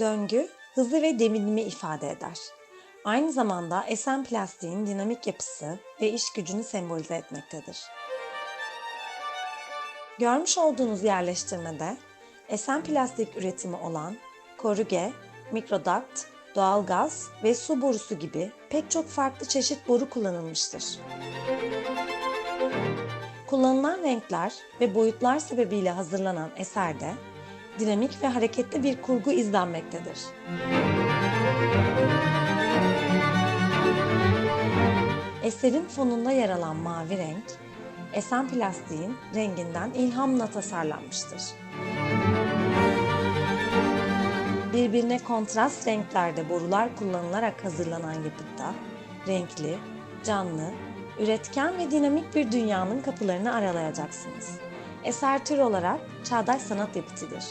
Döngü, hızı ve devinimi ifade eder. Aynı zamanda esen plastiğin dinamik yapısı ve iş gücünü sembolize etmektedir. Görmüş olduğunuz yerleştirmede esen plastik üretimi olan korüge, mikrodakt, doğalgaz ve su borusu gibi pek çok farklı çeşit boru kullanılmıştır. Kullanılan renkler ve boyutlar sebebiyle hazırlanan eserde dinamik ve hareketli bir kurgu izlenmektedir. Eserin fonunda yer alan mavi renk, esen plastiğin renginden ilhamla tasarlanmıştır. Birbirine kontrast renklerde borular kullanılarak hazırlanan yapıtta renkli, canlı, üretken ve dinamik bir dünyanın kapılarını aralayacaksınız. Eser tür olarak çağdaş sanat yapıtıdır.